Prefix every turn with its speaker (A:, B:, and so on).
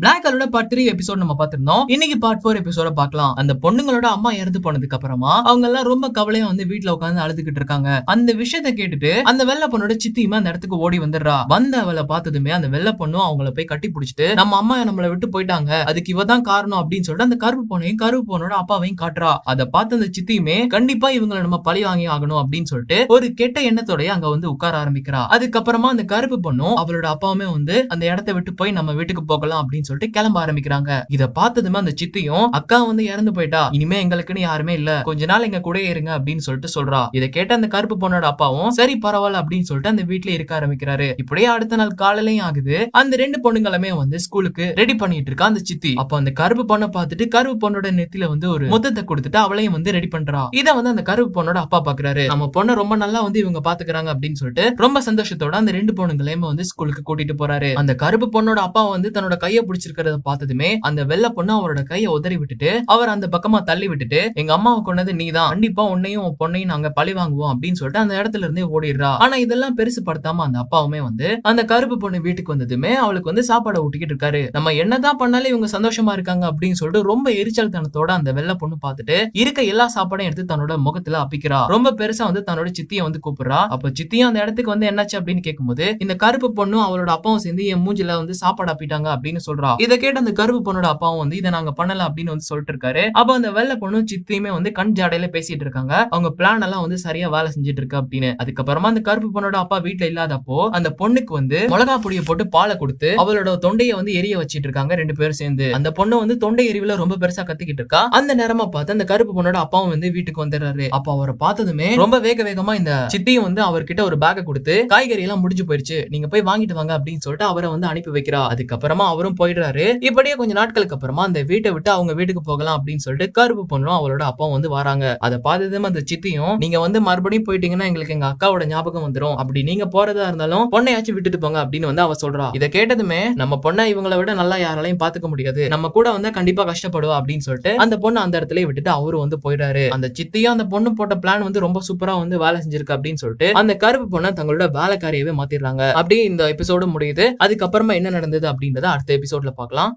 A: Black கலரோட part three episode நம்ம பார்த்திருந்தோம். இன்னைக்கு பார்ட் ஃபோர் எபிசோட பார்க்கலாம். அந்த பொண்ணுங்களோட அம்மா இறந்து போனதுக்கு அப்புறமா அவங்க எல்லாம் ரொம்ப கவலையா வந்து வீட்டுல உட்காந்து அழுதுகிட்டு இருக்காங்க. அந்த விஷயத்த கேட்டுட்டு அந்த வெள்ளை பொண்ணோட சித்தியுமே அந்த இடத்துக்கு ஓடி வந்துடுறா. வந்த அவளை பார்த்ததுமே அந்த வெள்ள பொண்ணும் அவங்கள போய் கட்டி பிடிச்சிட்டு நம்ம அம்மா நம்மளை விட்டு போயிட்டாங்க. அதுக்கு இவ தான் காரணம் அப்படின்னு சொல்லிட்டு அந்த கருப்பு பொண்ணையும் கருப்பு பொண்ணோட அப்பாவையும் காட்டுறா. அதை பார்த்து அந்த சித்தியுமே கண்டிப்பா இவங்களை நம்ம பழி வாங்கி ஆகணும் அப்படின்னு சொல்லிட்டு ஒரு கெட்ட எண்ணத்தோடய அங்க வந்து உட்கார ஆரம்பிக்கிறா. அதுக்கப்புறமா அந்த கருப்பு பொண்ணும் அவளோட அப்பாவுமே வந்து அந்த இடத்த விட்டு போய் நம்ம வீட்டுக்கு போகலாம் அப்படின்னு சொல்லிட்டு கிளம்ப ஆரம்பிக்கிறாங்க. இத பார்த்ததுமே அந்த சித்தியும் அக்கா வந்து இறந்து போயிட்டா இனிமே எங்களுக்குன்னு யாருமே இல்ல. கொஞ்ச நாள் எங்க கூட இருங்க அப்படின்னு சொல்லிட்டு சொல்றா. இதை கேட்ட அந்த கருப்பு பொண்ணோட அப்பாவும் சரி பரவாயில்ல அப்படின்னு சொல்லிட்டு அந்த வீட்டுல இருக்க ஆரம்பிக்கிறாரு. இப்படியே அடுத்த நாள் காலையிலயும் ஆகுது. அந்த ரெண்டு பொண்ணுங்களுமே வந்து ஸ்கூலுக்கு ரெடி பண்ணிட்டு இருக்கா அந்த சித்தி. அப்ப அந்த கருப்பு பொண்ணை பார்த்துட்டு கருப்பு பொண்ணோட நெத்தில வந்து ஒரு முத்தத்தை கொடுத்துட்டு அவளையும் வந்து ரெடி பண்றா. இத வந்து அந்த கருப்பு பொண்ணோட அப்பா பாக்குறாரு. நம்ம பொண்ணை ரொம்ப நல்லா வந்து இவங்க பாத்துக்கிறாங்க அப்படின்னு சொல்லிட்டு ரொம்ப சந்தோஷத்தோட அந்த ரெண்டு பொண்ணுங்களையும் வந்து ஸ்கூலுக்கு கூட்டிட்டு போறாரு. அந்த கருப்பு பொண்ணோட அப்பா வந்து தன்னோட கையை பிடிச்சிருக்கிறத பார்த்ததுமே அந்த வெள்ள பொண்ணு அவரோட கையை உதறி விட்டுட்டு அவர் அந்த பக்கமா தள்ளி விட்டுட்டு எங்க அம்மாவை கொண்டது நீதான் கண்டிப்பா உன்னையும் உன் பொண்ணையும் நாங்க பழி வாங்குவோம் அப்படின்னு சொல்லிட்டு அந்த இடத்துல இருந்தே ஓடிடுறா. ஆனா இதெல்லாம் பெருசு படுத்தாம அந்த அப்பாவுமே வந்து அந்த கருப்பு பொண்ணு வீட்டுக்கு வந்ததுமே அவளுக்கு வந்து சாப்பாடை ஊட்டிக்கிட்டு இருக்காரு. நம்ம என்னதான் பண்ணாலும் இவங்க சந்தோஷமா இருக்காங்க அப்படின்னு சொல்லிட்டு ரொம்ப எரிச்சல் தனத்தோட அந்த வெள்ள பொண்ணு பார்த்துட்டு இருக்க எல்லா சாப்பாடையும் எடுத்து தன்னோட முகத்துல அப்பிக்கிறா. ரொம்ப பெருசா வந்து தன்னோட சித்தியை வந்து கூப்பிடுறா. அப்ப சித்தியும் அந்த இடத்துக்கு வந்து என்னாச்சு அப்படின்னு கேட்கும்போது இந்த கருப்பு பொண்ணும் அவளோட அப்பாவும் சேர்ந்து என் மூஞ்சில வந்து சாப்பாடு அப்பிட்டாங்க அப்படின்னு சொல்றா. இதை கேட்டு அந்த கருப்பு பொண்ணோட அப்பாவும் வந்து இதை நாங்க பண்ணல அப்படின்னு வந்து சொல்லிட்டு இருக்காரு அப்ப அந்த வெள்ளை பொண்ணும் சித்தியுமே வந்து கண் ஜாடையில பேசிட்டு இருக்காங்க. அவங்க பிளான் எல்லாம் வந்து சரியா வேலை செஞ்சுட்டு இருக்கு அப்படின்னு. அதுக்கப்புறமா அந்த கருப்பு பொண்ணோட அப்பா வீட்டுல இல்லாதப்போ அந்த பொண்ணுக்கு வந்து மிளகா பொடியை போட்டு பாலை கொடுத்து அவளோட தொண்டையை வந்து எரிய வச்சிட்டு இருக்காங்க ரெண்டு பேரும் சேர்ந்து. அந்த பொண்ணு வந்து தொண்டை எரிவுல ரொம்ப பெருசா கத்திக்கிட்டு இருக்கா. அந்த நேரமா பார்த்து அந்த கருப்பு பொண்ணோட அப்பாவும் வந்து வீட்டுக்கு வந்துடுறாரு. அப்ப அவரை பார்த்ததுமே ரொம்ப வேக வேகமா இந்த சித்தியும் வந்து அவர்கிட்ட ஒரு பேக்கை கொடுத்து காய்கறி எல்லாம் முடிஞ்சு போயிருச்சு. நீங்க போய் வாங்கிட்டு வாங்க அப்படின்னு சொல்லிட்டு அவரை வந்து அனுப்பி வைக்கிறா. அதுக்கப்புறமா அவரும் போயிட்டு போயிடுறாரு இப்படியே கொஞ்ச நாட்களுக்கு அப்புறமா அந்த வீட்டை விட்டு அவங்க வீட்டுக்கு போகலாம் அப்படின்னு சொல்லிட்டு கருப்பு பொண்ணும் அவளோட அப்பாவும் வந்து வராங்க. அதை பார்த்ததும் அந்த சித்தியும் நீங்க வந்து மறுபடியும் போயிட்டீங்கன்னா எங்களுக்கு எங்க அக்காவோட ஞாபகம் வந்துடும் அப்படி நீங்க போறதா இருந்தாலும் பொண்ணையாச்சும் விட்டுட்டு போங்க அப்படின்னு வந்து அவ சொல்றா. இதை கேட்டதுமே நம்ம பொண்ணை இவங்களை விட நல்லா யாராலையும் பாத்துக்க முடியாது. நம்ம கூட வந்து கண்டிப்பா கஷ்டப்படுவா அப்படின்னு சொல்லிட்டு அந்த பொண்ணு அந்த இடத்துல விட்டுட்டு அவரு வந்து போயிடாரு அந்த சித்தியும் அந்த பொண்ணு போட்ட பிளான் வந்து ரொம்ப சூப்பரா வந்து வேலை செஞ்சிருக்கு அப்படின்னு சொல்லிட்டு அந்த கருப்பு பொண்ணை தங்களோட வேலைக்காரியவே மாத்திடுறாங்க. அப்படியே இந்த எபிசோடு முடியுது. அதுக்கப்புறமா என்ன நடந்தது அப்படின்றத அடுத்த எபிசோட்ல பார்க்கலாம்.